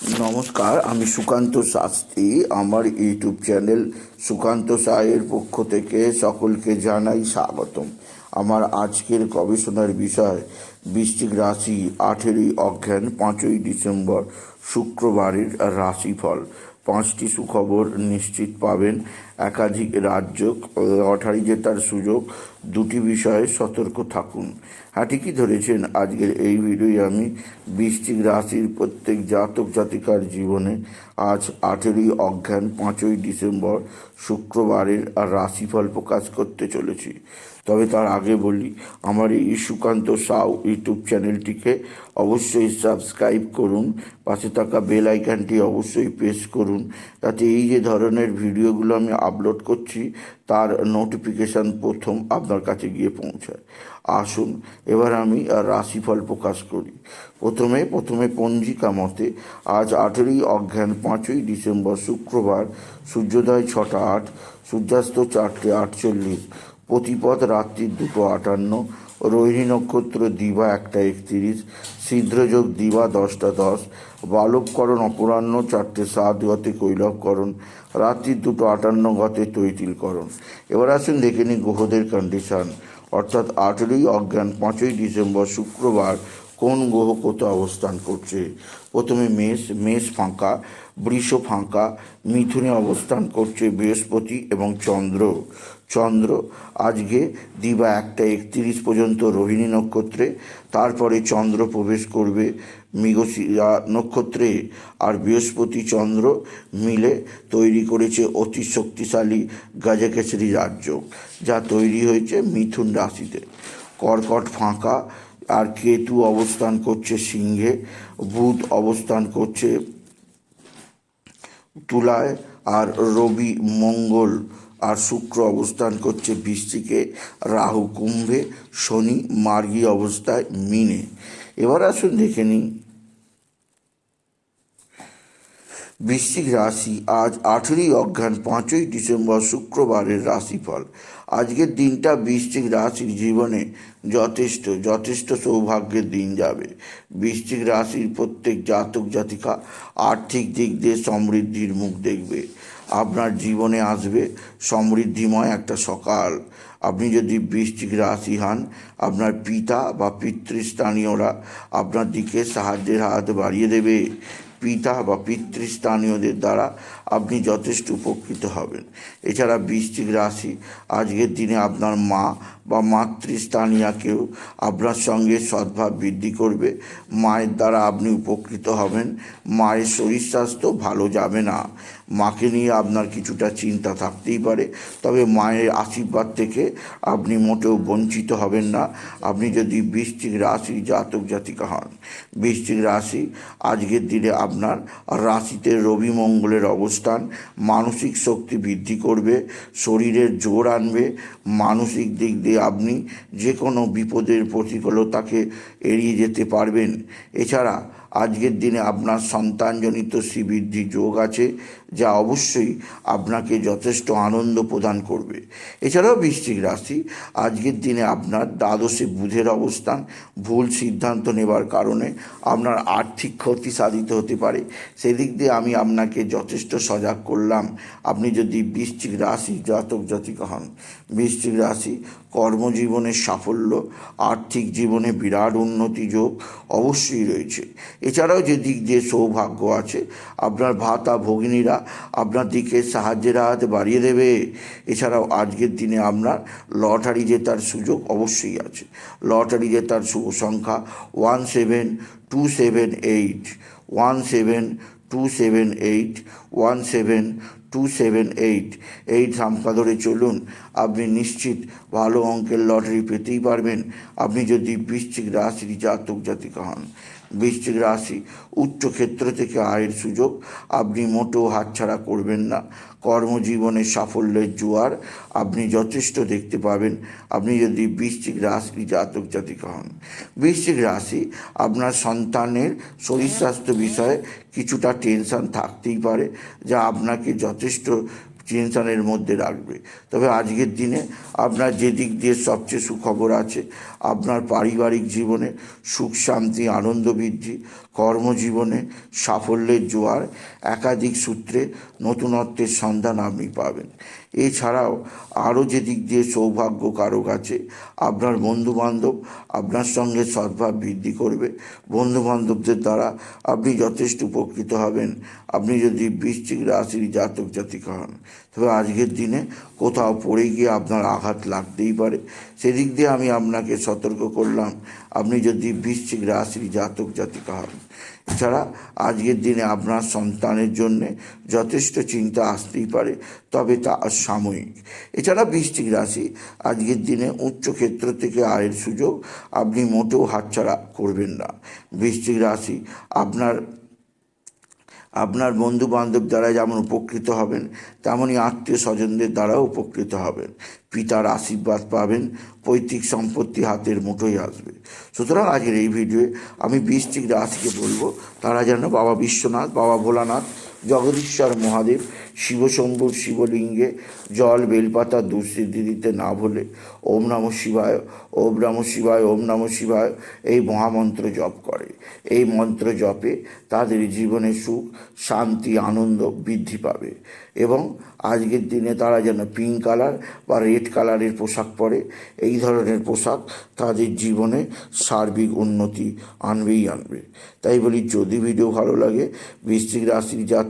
নমস্কার, আমি সুকান্ত শাস্ত্রী। আমার ইউটিউব চ্যানেল সুকান্ত সায়ের পক্ষ থেকে সকলকে জানাই স্বাগতম। আমার আজকের গবেষণার বিষয়, বৃশ্চিক রাশি আঠেরোই অজ্ঞান, পাঁচই ডিসেম্বর, শুক্রবারের রাশিফল। পাঁচটি সুখবর নিশ্চিত পাবেন। একাধিক রাজ্য, লটারি জেতার সুযোগ, দুটি বিষয়ে সতর্ক থাকুন। হ্যাঁ ঠিকই ধরেছেন, আজকের এই ভিডিওয় আমি বৃশ্চিক রাশির প্রত্যেক জাতক জাতিকার জীবনে আজ আঠেরোই অজ্ঞান, পাঁচই ডিসেম্বর, শুক্রবারের আর রাশিফল প্রকাশ করতে চলেছি। তবে তার আগে বলি, আমার এই সুকান্ত সাউ ইউটিউব চ্যানেলটিকে অবশ্যই সাবস্ক্রাইব করুন, পাশে থাকা বেল আইকনটি অবশ্যই প্রেস করুন যাতে এই যে ধরনের ভিডিওগুলো আমি আপলোড করছি, তার নোটিফিকেশান প্রথম আপনার কাছে গিয়ে পৌঁছায়। আসুন, এবার আমি রাশিফল প্রকাশ করি। প্রথমে প্রথমে পঞ্জিকা মতে, আজ আঠেরোই অজ্ঞান পাঁচই ডিসেম্বর শুক্রবার, সূর্যোদয় ছটা আট, সূর্যাস্ত চারটে আটচল্লিশ প্রতিপদ রাত্রি দুটো আটান্ন, রোহিণী নক্ষত্র দিবা একটা একত্রিশ ছিদ্রযোগ দিবা দশটা দশ, বালবকরণ অপরাহ্ন চারটে সাত গতে কৈলবকরণ, রাত্রি দুটো আটান্ন গতে তৈতিলকরণ। এবার আসুন দেখে নিই গ্রহদের কন্ডিশান অর্থাৎ আঠেরোই অজ্ঞান, পাঁচই ডিসেম্বর, শুক্রবার কোন গ্রহ কোথাও অবস্থান করছে? প্রথমে মেষ মেষ ফাঁকা, বৃষ ফাঁকা, মিথুনে অবস্থান করছে বৃহস্পতি এবং চন্দ্র। চন্দ্র আজকে দিবা একটা একত্রিশ পর্যন্ত রোহিণী নক্ষত্রে, তারপরে চন্দ্র প্রবেশ করবে মৃগশিরা নক্ষত্রে, আর বৃহস্পতি চন্দ্র মিলে তৈরি করেছে অতি শক্তিশালী গাজাকেশরী রাজ্য, যা তৈরি হয়েছে মিথুন রাশিতে। কর্কট ফাঁকা আর কেতু অবস্থান করছে সিংহে, বুধ অবস্থান করছে তুলায়, আর রবি মঙ্গল আর শুক্র অবস্থান করছে বৃষ্টিকে রাহু কুম্ভে, শনি মার্গী অবস্থায় মিনে। এবার আসুন দেখে নিই বৃশ্চিক রাশি আজ আঠেরোই অজ্ঞান, পাঁচই ডিসেম্বর, শুক্রবারের রাশিফল। আজকের দিনটা বৃশ্চিক রাশির জীবনে যথেষ্ট যথেষ্ট সৌভাগ্যের দিন যাবে। বৃশ্চিক রাশির প্রত্যেক জাতক জাতিকা আর্থিক দিক দিয়ে সমৃদ্ধির মুখ দেখবে। আপনার জীবনে আসবে সমৃদ্ধিময় একটা সকাল। আপনি যদি বৃশ্চিক রাশি হন, আপনার পিতা বা পিতৃস্থানীয়রা আপনার দিকে সাহায্যের হাত বাড়িয়ে দেবে। পিতা বা পিতৃস্থানীয়দের দ্বারা আপনি যথেষ্ট উপকৃত হবেন। এছাড়া বৃশ্চিক রাশি, আজকের দিনে আপনার মা বা মাতৃস্থানীয়াকেও আপনার সঙ্গে সদ্ভাব বৃদ্ধি করবে। মায়ের দ্বারা আপনি উপকৃত হবেন। মায়ের শরীর স্বাস্থ্য ভালো যাবে না। মাকে নিয়ে আপনার কিছুটা চিন্তা থাকতেই পারে। তবে মায়ের আশীর্বাদ থেকে আপনি মোটেও বঞ্চিত হবেন না। আপনি যদি বৃশ্চিক রাশি জাতক জাতিকা হন, বৃশ্চিক রাশি আজকের দিনে আপনার। রাশিতে রবি মঙ্গলের অবস্থান, মানসিক শক্তি বৃদ্ধি করবে শরীরের জোর আনবে, মানসিক দিক দিয়ে আপনি যে কোনো বিপদের প্রতিকূলতাকে এড়িয়ে যেতে পারবেন। এছাড়া আজকের দিনে আপনার সন্তানজনিত শ্রীবৃদ্ধি যোগ আছে যা অবশ্যই আপনাকে যথেষ্ট আনন্দ প্রদান করবে। এছাড়াও বৃশ্চিক রাশি, আজকের দিনে আপনার দ্বাদশে বুধের অবস্থান, ভুল সিদ্ধান্ত নেবার কারণে আপনার আর্থিক ক্ষতি সাধিত হতে পারে। সেদিক দিয়ে আমি আপনাকে যথেষ্ট সজাগ করলাম। আপনি যদি বৃশ্চিক রাশি জাতক জাতিকা হন, বৃশ্চিক রাশি কর্মজীবনের সাফল্য, আর্থিক জীবনে বিরাট উন্নতি যোগ অবশ্যই রয়েছে। এছাড়াও যে দিক দিয়ে সৌভাগ্য আছে, আপনার ভাতা ভগিনীরা আপনার দিকে সাহায্যের হাত বাড়িয়ে দেবে। এছাড়াও আজকের দিনে আপনার লটারি জেতার সুযোগ অবশ্যই আছে। লটারি জেতার শুভ সংখ্যা one seven two seven eight, one seven two seven eight, one seven two seven eight এই সংখ্যা ধরে চলুন। আপনি নিশ্চিত ভালো অঙ্কের লটারি পেতেই পারবেন। আপনি যদি বৃশ্চিক রাশির জাতক জাতিকা হন, বৃশ্চিক রাশি উচ্চ ক্ষেত্র থেকে আয়ের সুযোগ। আপনি মোটেও হাতছাড়া করবেন না। কর্মজীবনের সাফল্যের জোয়ার আপনি যথেষ্ট দেখতে পাবেন। আপনি যদি বৃশ্চিক রাশি জাতক জাতিকা হন, বৃশ্চিক রাশি আপনার সন্তানের শরীর স্বাস্থ্য বিষয়ে কিছুটা টেনশন থাকতেই পারে, যা আপনাকে যথেষ্ট সংশ্লিষ্ট টেনশনের মধ্যে রাখবে। তবে আজকের দিনে আপনার যে দিক দিয়ে সবচেয়ে সুখবর আছে, আপনার পারিবারিক জীবনে সুখ, শান্তি, আনন্দ বৃদ্ধি, কর্মজীবনে সাফল্যের জোয়ার, একাধিক সূত্রে নতুনত্বের সন্ধান আপনি পাবেন। এছাড়াও আরও যে দিক দিয়ে সৌভাগ্য কারক আছে, আপনার বন্ধুবান্ধব আপনার সঙ্গে সদ্ভাব বৃদ্ধি করবে। বন্ধুবান্ধবদের দ্বারা আপনি যথেষ্ট উপকৃত হবেন। আপনি যদি বৃশ্চিক রাশির জাতক জাতিকা হন তবে আজকের দিনে কোথাও পড়ে গিয়ে আপনার আঘাত লাগতেই পারে। সেদিক দিয়ে আমি আপনাকে সতর্ক করলাম, আপনি যদি বৃশ্চিক রাশির জাতক জাতিকা হন। এছাড়া আজকের দিনে আপনার সন্তানের জন্যে যথেষ্ট চিন্তা আসতেই পারে, তবে তা সাময়িক। এছাড়া বৃশ্চিক রাশি, আজকের দিনে উচ্চ ক্ষেত্র থেকে আয়ের সুযোগ আপনি মোটেও হাতছাড়া করবেন না। বৃশ্চিক রাশি, আপনার আপনার বন্ধু বান্ধব দ্বারা যেমন উপকৃত হবেন তেমনই আত্মীয় স্বজনদের দ্বারাও উপকৃত হবেন। পিতার আশীর্বাদ পাবেন, পৈতৃক সম্পত্তি হাতের মুঠোই আসবে। সুতরাং আজকের এই ভিডিওয়ে আমি বৃষ্টিক রাশিকে বলব, তারা যেন বাবা বিশ্বনাথ, বাবা ভোলানাথ জগদীশ্বর মহাদেব শিবশম্ভুর শিবলিঙ্গে জল বেলপাতা দুঃসিদ্ধি দিতে না ভুলে ওম নম শিবায়, ওম নম শিবায়, ওম নম শিবায় এই মহামন্ত্র জপ করে। এই মন্ত্র জপে তাদের জীবনে সুখ, শান্তি, আনন্দ বৃদ্ধি পাবে এবং আজকের দিনে তারা যেন পিঙ্ক কালার বা রেড কালারের পোশাক পরে এই ধরনের পোশাক তাদের জীবনে সার্বিক উন্নতি আনবেই আনবে। তাই বলি, যদি ভিডিও ভালো লাগে, বৃশ্চিক রাশির জাতক